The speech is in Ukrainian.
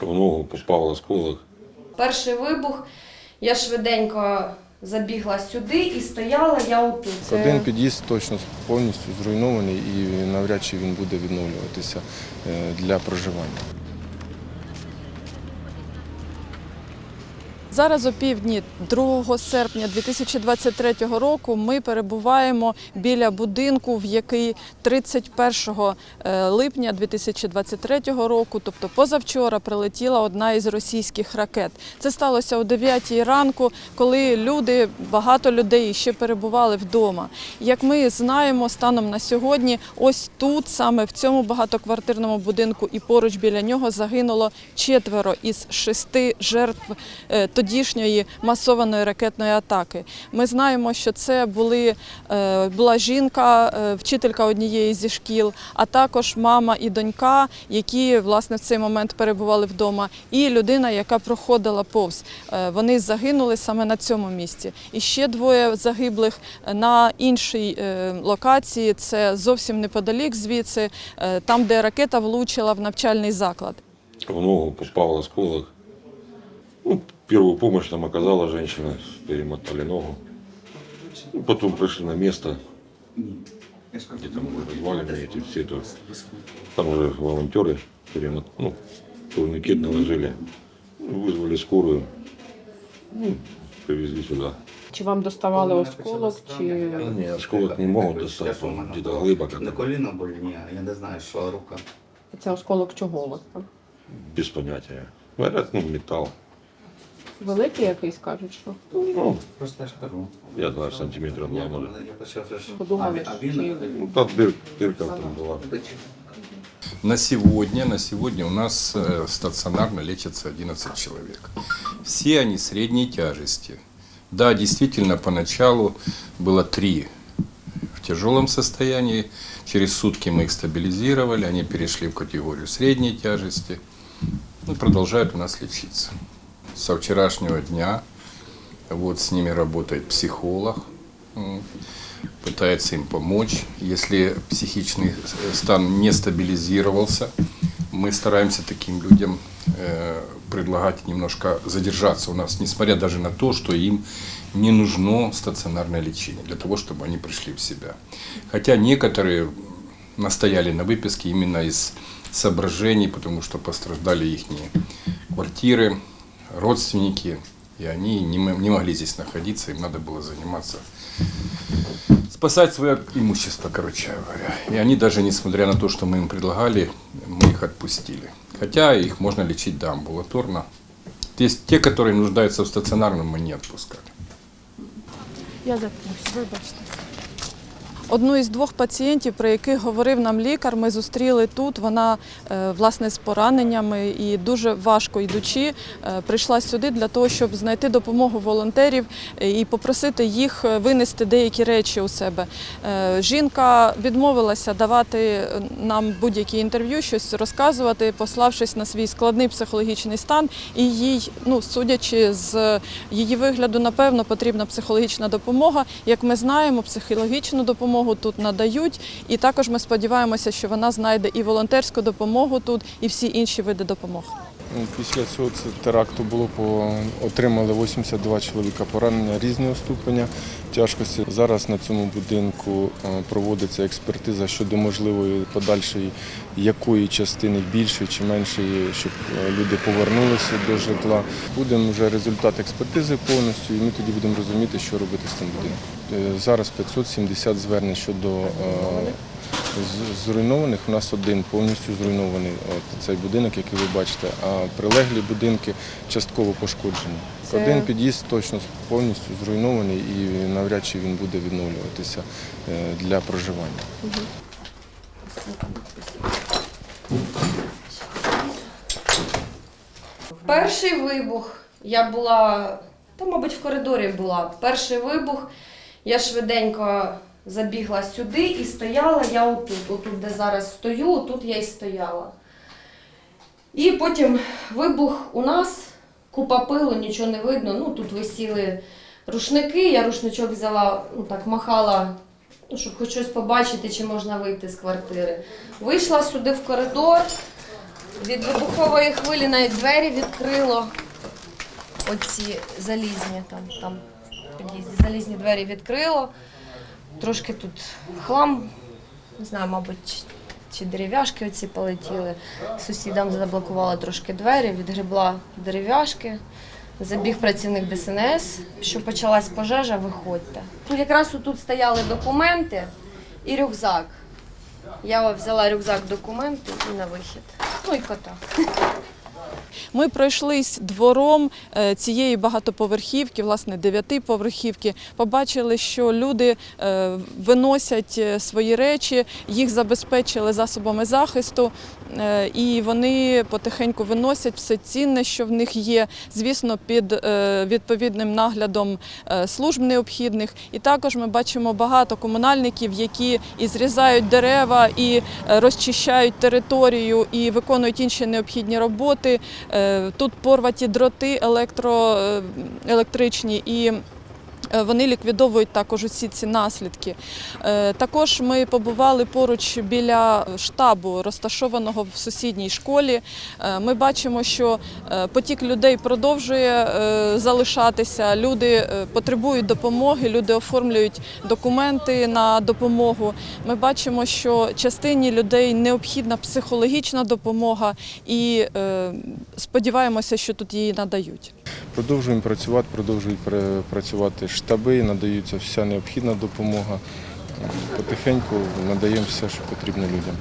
В ногу попав осколок. Перший вибух, я швиденько забігла сюди і стояла я отут. Один під'їзд точно повністю зруйнований і навряд чи він буде відновлюватися е, для проживання. Зараз о півдні 2 серпня 2023 року ми перебуваємо біля будинку, в який 31 е, липня 2023 року, тобто позавчора, прилетіла одна із російських ракет. Це сталося о 9 ранку, коли люди, багато людей ще перебували вдома. Як ми знаємо, станом на сьогодні, ось тут, саме в цьому багатоквартирному будинку, і поруч біля нього загинуло четверо із шести жертв е, тодішньої масованої ракетної атаки. Ми знаємо, що це були, е, була жінка, е, вчителька однієї зі шкіл, а також мама і донька, які власне в цей момент перебували вдома, і людина, яка проходила повз. Е, Вони загинули саме на цьому місці. І ще двоє загиблих на іншій локації. Це зовсім неподалік звідси, там, де ракета влучила в навчальний заклад. В ногу попал осколок. Ну, первую помощь нам оказала женщина, перемотали ногу. Ну, потом пришли на место, где там уже развалины эти все. То, там уже волонтеры перемот... ну, турникет наложили. Ну, вызвали скорую. Ну, привезли сюда. Чи вам доставали осколок, чи Не, осколок не могут достать, он где-то глыбоко. На там, коліно болі, ні, я не знаю, що рука. це осколок чого у вас там? Без понятия. Говорят, ну, металл. Великий якийсь кажуть, що Ну, Просто я ж кажу. я знаю, сантиметра два, может. Я почав вже ж- подумали, А що він- чи Ну, там дыр, дырка там была. На сегодня, на сегодня у нас э, стационарно лечатся 11 человек. Все они средней тяжести. Да, действительно, поначалу было три в тяжелом состоянии. Через сутки мы их стабилизировали, они перешли в категорию средней тяжести. Ну, и продолжают у нас лечиться. Со вчерашнего дня вот с ними работает психолог, пытается им помочь. Если психичный стан не стабилизировался, мы стараемся таким людям э, предлагать немножко задержаться у нас, несмотря даже на то, что им не нужно стационарное лечение для того, чтобы они пришли в себя. Хотя некоторые настояли на выписке именно из соображений, потому что пострадали их квартиры, родственники, и они не, не могли здесь находиться, им надо было заниматься спасать свое имущество, короче говоря. И они даже, несмотря на то, что мы им предлагали, мы их отпустили. Хотя их можно лечить, да, амбулаторно. Есть те, которые нуждаются в стационарном, мы не отпускали. Я запнусь, вибачте. Одну із двох пацієнтів, про яких говорив нам лікар, ми зустріли тут. Вона е, власне з пораненнями і дуже важко йдучи, е, прийшла сюди для того, щоб знайти допомогу волонтерів е, і попросити їх винести деякі речі у себе. Жінка відмовилася давати нам будь-які інтерв'ю, щось розказувати, пославшись на свій складний психологічний стан. І їй, ну судячи з її вигляду, напевно, потрібна психологічна допомога. Як ми знаємо, психологічну допомогу тут надають, і також ми сподіваємося, що вона знайде і волонтерську допомогу тут, і всі інші види допомоги. Ну, Після цього теракту було по отримали 82 чоловіка поранення різного ступеня тяжкості. Зараз на цьому будинку е, проводиться експертиза щодо можливої подальшої якої частини більшої чи меншої, щоб е, люди повернулися до житла. Будемо вже результат експертизи повністю, і ми тоді будемо розуміти, що робити з цим будинком. Е, Зараз 570 звернень щодо з- зруйнованих. У нас один повністю зруйнований от цей будинок, який ви бачите, а прилеглі будинки частково пошкоджені. Це- Один під'їзд точно повністю зруйнований і навряд чи він буде відновлюватися е, для проживання. Перший вибух. Я була, та, мабуть, в коридорі була. Перший вибух. Я швиденько забігла сюди і стояла я отут, отут, де зараз стою, отут я і стояла. І потім вибух у нас, купа пилу, нічого не видно. Ну, тут висіли рушники, я рушничок взяла, ну так махала, ну, щоб хоч щось побачити, чи можна вийти з квартири. Вийшла сюди в коридор. Від вибухової хвилі навіть двері відкрило. Оці залізні там, там залізні двері відкрило. Трошки тут хлам, не знаю, мабуть, чи- дерев'яшки оці полетіли. Сусідам заблокували трошки двері, відгребла дерев'яшки. Забіг працівник ДСНС, що почалась пожежа, виходьте. Якраз тут стояли документи і рюкзак. Я взяла рюкзак, документи і на вихід. Ну і кота. Ми пройшлись двором е, цієї багатоповерхівки, власне, дев'ятиповерхівки. Побачили, що люди е, виносять е, свої речі, їх забезпечили засобами захисту, і вони потихеньку виносять все цінне, що в них є, звісно, під відповідним наглядом служб необхідних. І також ми бачимо багато комунальників, які і зрізають дерева, і розчищають територію, і виконують інші необхідні роботи. Е, Тут порваті дроти електро, е, електричні і вони ліквідовують також усі ці наслідки. Е, Також ми побували поруч біля штабу, розташованого в сусідній школі. Е, Ми бачимо, що е, потік людей продовжує е, залишатися. Люди е, потребують допомоги, люди оформлюють документи на допомогу. Ми бачимо, що частині людей необхідна психологічна допомога, і е, сподіваємося, що тут її надають. Продовжуємо працювати, продовжують працювати штаби, надаються вся необхідна допомога. Потихеньку надаємо все, що потрібно людям.